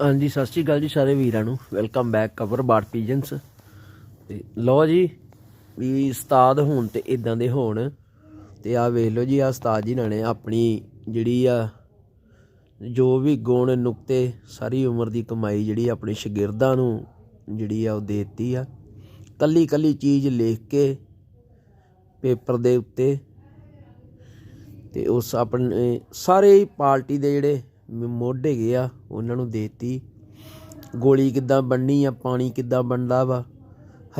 ਹਾਂਜੀ, ਸਤਿ ਸ਼੍ਰੀ ਅਕਾਲ ਜੀ ਸਾਰੇ ਵੀਰਾਂ ਨੂੰ। ਵੈਲਕਮ ਬੈਕ ਕਵਰ ਬਾਟ ਪੀਜਨਸ ਤੇ ਲਓ ਜੀ, ਵੀ ਉਸਤਾਦ ਹੋਣ ਤੇ ਇਦਾਂ ਦੇ ਹੋਣ। ਤੇ ਆ ਵੇਖ ਲਓ ਜੀ ਆ ਉਸਤਾਦ ਜੀ ਨੇ ਆਪਣੀ ਜਿਹੜੀ ਆ, ਜੋ ਵੀ ਗੁਣ, ਨੁਕਤੇ ਸਾਰੀ ਉਮਰ ਦੀ ਕਮਾਈ ਜਿਹੜੀ ਆਪਣੇ ਸ਼ਾਗਿਰਦਾਂ ਨੂੰ ਜਿਹੜੀ ਆ ਉਹ ਦੇ ਦਿੱਤੀ ਆ। ਕੱਲੀ ਕੱਲੀ ਚੀਜ਼ ਲਿਖ ਕੇ ਪੇਪਰ ਦੇ ਉੱਤੇ ਤੇ ਉਸ ਆਪਣੇ ਸਾਰੇ ਪਾਰਟੀ ਦੇ ਜਿਹੜੇ ਮੋਢ ਹੈਗੇ ਆ, ਉਹਨਾਂ ਨੂੰ ਦੇਤੀ। ਗੋਲੀ ਕਿੱਦਾਂ ਬਣਨੀ ਆ, ਪਾਣੀ ਕਿੱਦਾਂ ਬਣਦਾ ਵਾ।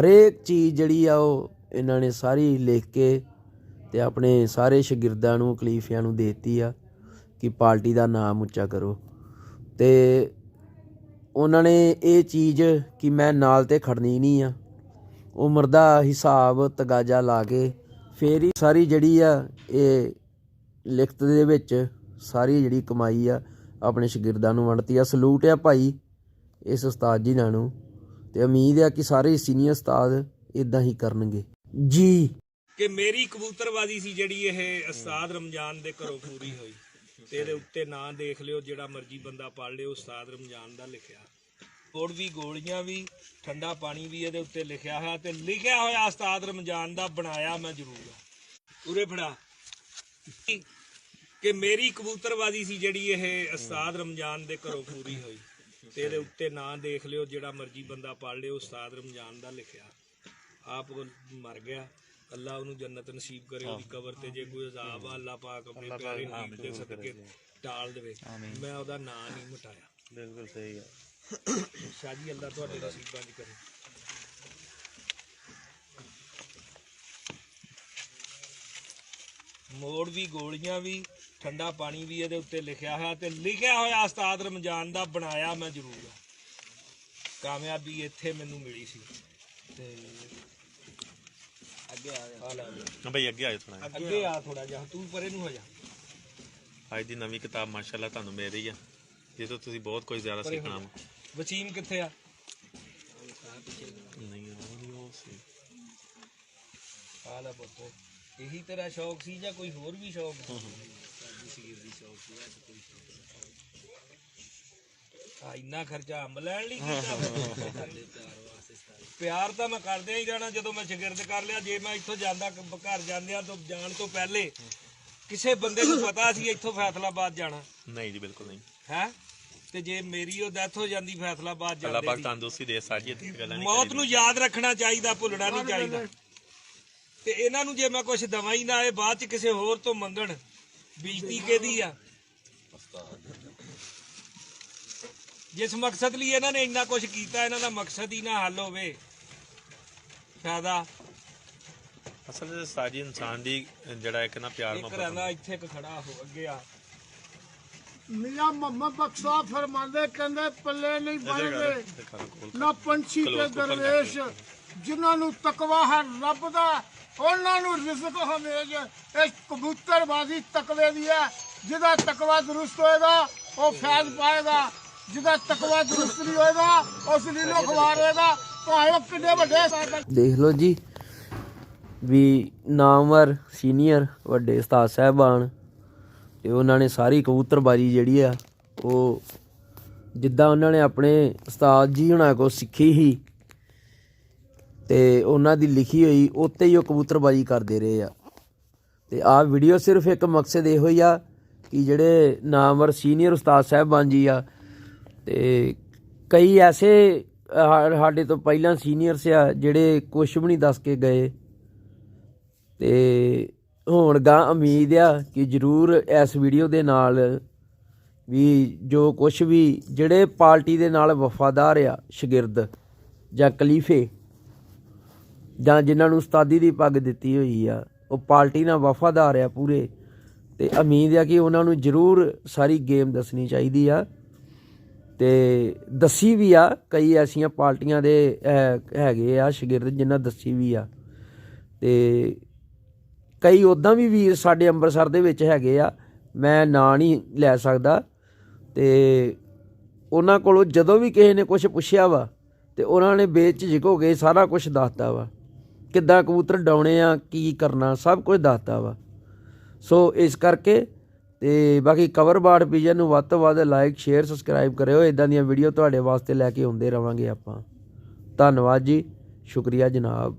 ਹਰੇਕ ਚੀਜ਼ ਜਿਹੜੀ ਆ ਉਹ ਇਹਨਾਂ ਨੇ ਸਾਰੀ ਲਿਖ ਕੇ ਤੇ ਆਪਣੇ ਸਾਰੇ ਸ਼ਾਗਿਰਦਾਂ ਨੂੰ, ਖਲੀਫਿਆਂ ਨੂੰ ਦੇਤੀ ਆ ਕਿ ਪਾਰਟੀ ਦਾ ਨਾਮ ਉੱਚਾ ਕਰੋ। ਤੇ ਉਹਨਾਂ ਨੇ ਇਹ ਚੀਜ਼ ਕਿ ਮੈਂ ਨਾਲ ਤੇ ਖੜਨੀ ਨਹੀਂ ਆ। ਉਮਰ ਦਾ ਹਿਸਾਬ ਤਗਾਜਾ ਲਾ ਕੇ ਫੇਰ ਹੀ ਸਾਰੀ ਜਿਹੜੀ ਆ ਇਹ ਲਿਖਤ ਦੇ ਵਿੱਚ ਸਾਰੀ ਜਿਹੜੀ ਕਮਾਈ ਆ ਆਪਣੇ ਸ਼ਾਗਿਰਦਾਂ ਨੂੰ ਵੰਡਤੀ ਆ। ਸਲੂਟ ਆ ਭਾਈ ਇਸ ਉਸਤਾਦ ਜੀ ਨਾਲ ਨੂੰ ਤੇ ਉਮੀਦ ਆ ਕਿ ਸਾਰੇ ਸੀਨੀਅਰ ਉਸਤਾਦ ਇਦਾਂ ਹੀ ਕਰਨਗੇ। ਜੀ। ਕਿ ਮੇਰੀ ਕਬੂਤਰਬਾਜ਼ੀ ਸੀ ਜਿਹੜੀ ਇਹ ਉਸਤਾਦ ਰਮਜ਼ਾਨ ਦੇ ਘਰੋਂ ਪੂਰੀ ਹੋਈ ਤੇ ਇਹਦੇ ਉੱਤੇ ਨਾਂ ਦੇਖ ਲਿਓ, ਜਿਹੜਾ ਮਰਜ਼ੀ ਬੰਦਾ ਪੜ ਲਿਓ, ਉਸਤਾਦ ਰਮਜ਼ਾਨ ਦਾ ਲਿਖਿਆ। ਹੋਰ ਵੀ, ਗੋਲੀਆਂ ਵੀ, ਠੰਡਾ ਪਾਣੀ ਵੀ ਇਹਦੇ ਉੱਤੇ ਲਿਖਿਆ ਹੋਇਆ ਤੇ ਲਿਖਿਆ ਹੋਇਆ ਉਸਤਾਦ ਰਮਜ਼ਾਨ ਦਾ ਬਣਾਇਆ ਮੈਂ ਜ਼ਰੂਰ। ਆ। ਉਰੇ ਫੜਾ। ਕਿ ਮੇਰੀ ਕਬੂਤਰਬਾਜ਼ੀ ਸੀ ਜਿਹੜੀ ਇਹ ਉਸਤਾਦ ਰਮਜ਼ਾਨ ਦੇ ਘਰੋਂ ਪੂਰੀ ਹੋਈ। ਤੇ ਇਹਦੇ ਉੱਤੇ ਨਾਂ ਦੇਖ ਲਿਓ ਜਿਹੜਾ ਮਰਜ਼ੀ ਬੰਦਾ ਪੜ ਲਿਓ ਉਸਤਾਦ ਰਮਜ਼ਾਨ ਦਾ ਲਿਖਿਆ। ਆਪ ਮਰ ਗਿਆ ਅੱਲਾ ਉਹਨੂੰ ਜੰਨਤ ਨਸੀਬ ਕਰੇ ਉਹਦੀ ਕਬਰ ਤੇ ਜੇ ਕੋਈ ਅਜ਼ਾਬ ਆ ਅੱਲਾ ਪਾਕ ਆਪਣੇ ਪਿਆਰੇ ਹਬੀਬ ਦੇ ਸਦਕੇ ਟਾਲ ਦੇਵੇ। ਮੈਂ ਉਹਦਾ ਨਾਂ ਨਹੀਂ ਮਿਟਾਇਆ। ਬਿਲਕੁਲ ਸਹੀ ਹੈ ਸ਼ਾਜੀ ਅੱਲਾ ਤੁਹਾਡੇ ਨਸੀਬਾਂ 'ਚ ਕਰੇ। ਮੋੜ ਵੀ ਗੋਲੀਆਂ ਵੀ ਠੰਡਾ ਪਾਣੀ ਵੀ ਇਹਦੇ ਉੱਤੇ ਲਿਖਿਆ ਹੋਇਆ ਤੇ ਲਿਖਿਆ ਹੋਇਆ ਉਸਤਾਦ ਰਮਜ਼ਾਨ ਦਾ ਬਣਾਇਆ ਮੈਂ ਜ਼ਰੂਰ ਕਾਮਯਾਬੀ ਇੱਥੇ ਮੈਨੂੰ ਮਿਲੀ ਸੀ। ਤੇ ਅੱਗੇ ਆ ਜਾ। ਲੈ ਹਾਂ ਭਾਈ ਅੱਗੇ ਆਇਓ ਥੋੜਾ ਅੱਗੇ ਆ ਥੋੜਾ ਜਿਹਾ ਤੂੰ ਪਰੇ ਨੂੰ ਹੋ ਜਾ। ਅੱਜ ਦੀ ਨਵੀਂ ਕਿਤਾਬ ਮਾਸ਼ਾਅੱਲਾ ਤੁਹਾਨੂੰ ਮਿਲ ਰਹੀ ਆ। ਜਿਸ ਤੋਂ ਤੁਸੀਂ ਬਹੁਤ ਕੁਝ ਜ਼ਿਆਦਾ ਸਿੱਖਣਾ ਵਾ। ਵਸੀਮ ਕਿੱਥੇ ਆ? ਨਹੀਂ ਉਹ ਨਹੀਂ ਉਹ ਸੀ ਆ ਲੈ ਪੁੱਤ। ਇਹੀ ਤੇਰਾ ਸ਼ੌਕ ਸੀ ਜਾਂ ਕੋਈ ਹੋਰ ਵੀ ਸ਼ੌਕ? ਆ ਇੰਨਾ ਖਰਚਾ ਅੰਬ ਲੈਣ ਲਈ ਕੀਤਾ ਪਿਆਰ ਤਾਂ ਮੈਂ ਕਰਦਿਆਂ ਹੀ ਜਾਣਾ ਜਦੋਂ ਮੈਂ ਸ਼ਗਿਰਦ ਕਰ ਲਿਆ ਜੇ ਮੈਂ ਇੱਥੋਂ ਜਾਂਦਾ ਕ- ਘਰ ਜਾਂਦਿਆਂ ਤੋਂ ਜਾਣ ਤੋਂ ਪਹਿਲੇ ਕਿਸੇ ਬੰਦੇ ਨੂੰ ਪਤਾ ਸੀ ਇੱਥੋਂ ਫੈਸਲਾਬਾਦ ਜਾਣਾ। ਨਹੀਂ ਜੀ ਬਿਲਕੁਲ ਨਹੀਂ। ਹੈ? ਤੇ ਜੇ ਮੇਰੀ ਉਹ ਡੈਥ ਹੋ ਜਾਂਦੀ ਫੈਸਲਾਬਾਦ ਅੱਲਾਹ ਜਾਂਦੇ ਪਾਕ ਦੀ। ਤੰਦਰੁਸਤੀ ਦੇ ਸਾਜੀ ਇੱਥੇ ਗੱਲਾਂ ਨਹੀਂ ਮੌਤ ਨੂੰ ਯਾਦ ਰੱਖਣਾ ਚਾਹੀਦਾ ਭੁੱਲਣਾ ਨਹੀਂ ਚਾਹੀਦਾ। ਤੇ ਇਹਨਾਂ ਨੂੰ ਜੇ ਮੈਂ ਕੁਝ ਦਵਾਂ ਹੀ ਨਾ ਇਹ ਬਾਅਦ ਚ ਕਿਸੇ ਹੋਰ ਤੋਂ ਮੰਗਣ ਬੀਜਤੀ ਕਿਹਦੀ ਆ? ਜਿਸ ਮਕਸਦ ਲਈ ਇਹਨਾਂ ਨੇ ਇੰਨਾ ਕੁਝ ਕੀਤਾ ਇਹਨਾਂ ਦਾ ਮਕਸਦ ਹੀ ਨਾ ਹੱਲ ਹੋਵੇ ਫਾਇਦਾ। ਅਸਲ ਵਿੱਚ ਸਾਜੀ ਇਨਸਾਨ ਦੀ ਜਿਹੜਾ ਇੱਕ ਨਾ ਪਿਆਰ ਇੱਕ ਮੁਹੱਬਤ ਰਹਿੰਦਾ ਇੱਥੇ ਇੱਕ ਖੜਾ ਹੋ ਅੱਗੇ ਆ। ਮੀਆਂ ਮੁਹੰਮਦ ਬਖਸ਼ਾ ਫਰਮਾਉਂਦੇ ਕਹਿੰਦੇ ਪੱਲੇ ਨਹੀਂ ਬਣਦੇ ਦਿਖਾ ਨਾ ਪੰਛੀ ਤੋਂ ਦਰਵੇਸ਼ ਜਿਨ੍ਹਾਂ ਨੂੰ ਤਕਵਾ ਹੈ ਰੱਬ ਦਾ। ਉਹਨਾਂ ਨੂੰ ਰਿਜ਼ਕ ਹਮੇਜ ਇਹ ਕਬੂਤਰਬਾਜ਼ੀ ਤਕਵੇ ਦੀ ਹੈ। ਜਿਹਦਾ ਤਕਵਾ ਦਰੁਸਤ ਹੋਏਗਾ, ਉਹ ਫੈਜ਼ ਪਾਏਗਾ। ਜਿਹਦਾ ਤਕਵਾ ਦਰੁਸਤ ਨਹੀਂ ਹੋਏਗਾ ਉਸ ਲੀਲੋ ਖਵਾਰੇਗਾ ਭਾਵੇਂ ਕਿੰਨੇ ਵੱਡੇ ਦੇਖ ਲਓ ਜੀ, ਵੀ ਨਾਮਵਰ ਸੀਨੀਅਰ ਵੱਡੇ ਉਸਤਾਦ ਸਾਹਿਬਾਨ ਤੇ ਉਹਨਾਂ ਨੇ ਸਾਰੀ ਕਬੂਤਰਬਾਜੀ ਜਿਹੜੀ ਆ, ਉਹ ਜਿੱਦਾਂ ਉਹਨਾਂ ਨੇ ਆਪਣੇ ਉਸਤਾਦ ਜੀ ਹੁਣਾਂ ਕੋਲ ਸਿੱਖੀ ਸੀ ਤੇ ਉਹਨਾਂ ਦੀ ਲਿਖੀ ਹੋਈ ਉੱਤੇ ਹੀ ਉਹ ਕਬੂਤਰਬਾਜੀ ਕਰਦੇ ਰਹੇ ਆ। ਤੇ ਆਹ ਵੀਡੀਓ ਸਿਰਫ ਇੱਕ ਮਕਸਦ ਇਹੋ ਹੀ ਆ ਕਿ ਜਿਹੜੇ ਨਾਮਵਰ ਸੀਨੀਅਰ ਉਸਤਾਦ ਸਾਹਿਬਾਨ ਜੀ ਆ, ਤੇ ਕਈ ਐਸੇ ਸਾਡੇ ਤੋਂ ਪਹਿਲਾਂ ਸੀਨੀਅਰਸ ਆ ਜਿਹੜੇ ਕੁਝ ਵੀ ਨਹੀਂ ਦੱਸ ਕੇ ਗਏ। ਤੇ ਹੁਣ ਗਾ ਉਮੀਦ ਆ ਕਿ ਜਰੂਰ ਇਸ ਵੀਡੀਓ ਦੇ ਨਾਲ ਵੀ ਜੋ ਕੁਝ ਵੀ ਜਿਹੜੇ ਪਾਰਟੀ ਦੇ ਨਾਲ ਵਫਾਦਾਰ ਆ, ਸ਼ਾਗਿਰਦ ਜਾਂ ਕਲੀਫੇ ਜਾਂ ਜਿਨ੍ਹਾਂ ਨੂੰ ਉਸਤਾਦੀ ਦੀ ਪੱਗ ਦਿੱਤੀ ਹੋਈ ਆ, ਉਹ ਪਾਰਟੀ ਨਾਲ ਵਫਾਦਾਰ ਆ ਪੂਰੇ। ਤੇ ਉਮੀਦ ਆ ਕਿ ਉਹਨਾਂ ਨੂੰ ਜਰੂਰ ਸਾਰੀ ਗੇਮ ਦੱਸਣੀ ਚਾਹੀਦੀ ਆ। ਤੇ ਦੱਸੀ ਵੀ ਆ, ਕਈ ਐਸੀਆਂ ਪਾਰਟੀਆਂ ਦੇ ਹੈਗੇ ਆ ਸ਼ਾਗਿਰਦ ਜਿਨ੍ਹਾਂ ਦੱਸੀ ਵੀ ਆ। ਤੇ ਕਈ ਉਦਾਂ ਵੀ ਵੀਰ ਸਾਡੇ ਅੰਮ੍ਰਿਤਸਰ ਦੇ ਵਿੱਚ ਹੈਗੇ ਆ, ਮੈਂ ਨਾਂ ਨਹੀਂ ਲੈ ਸਕਦਾ। ਤੇ ਉਹਨਾਂ ਕੋਲੋਂ ਜਦੋਂ ਵੀ ਕਿਸੇ ਨੇ ਕੁਝ ਪੁੱਛਿਆ ਵਾ, ਤੇ ਉਹਨਾਂ ਨੇ ਬੇਝਿਜਕ ਹੋ ਕੇ ਸਾਰਾ ਕੁਝ ਦੱਸਤਾ ਵਾ। ਕਿੱਦਾਂ ਕਬੂਤਰ ਡਾਉਣੇ ਆ, ਕੀ ਕਰਨਾ, ਸਭ ਕੁਝ ਦੱਸਦਾ ਵਾ। ਸੋ ਇਸ ਕਰਕੇ ਤੇ ਬਾਕੀ ਕਵਰ ਬਾੜ ਪੀਜਨ ਨੂੰ ਵੱਧ ਤੋਂ ਵੱਧ ਲਾਈਕ ਸ਼ੇਅਰ ਸਬਸਕ੍ਰਾਈਬ ਕਰਿਓ। ਇਦਾਂ ਦੀਆਂ ਵੀਡੀਓ ਤੁਹਾਡੇ ਵਾਸਤੇ ਲੈ ਕੇ ਆਉਂਦੇ ਰਵਾਂਗੇ ਆਪਾਂ। ਧੰਨਵਾਦ ਜੀ। ਸ਼ੁਕਰੀਆ ਜਨਾਬ।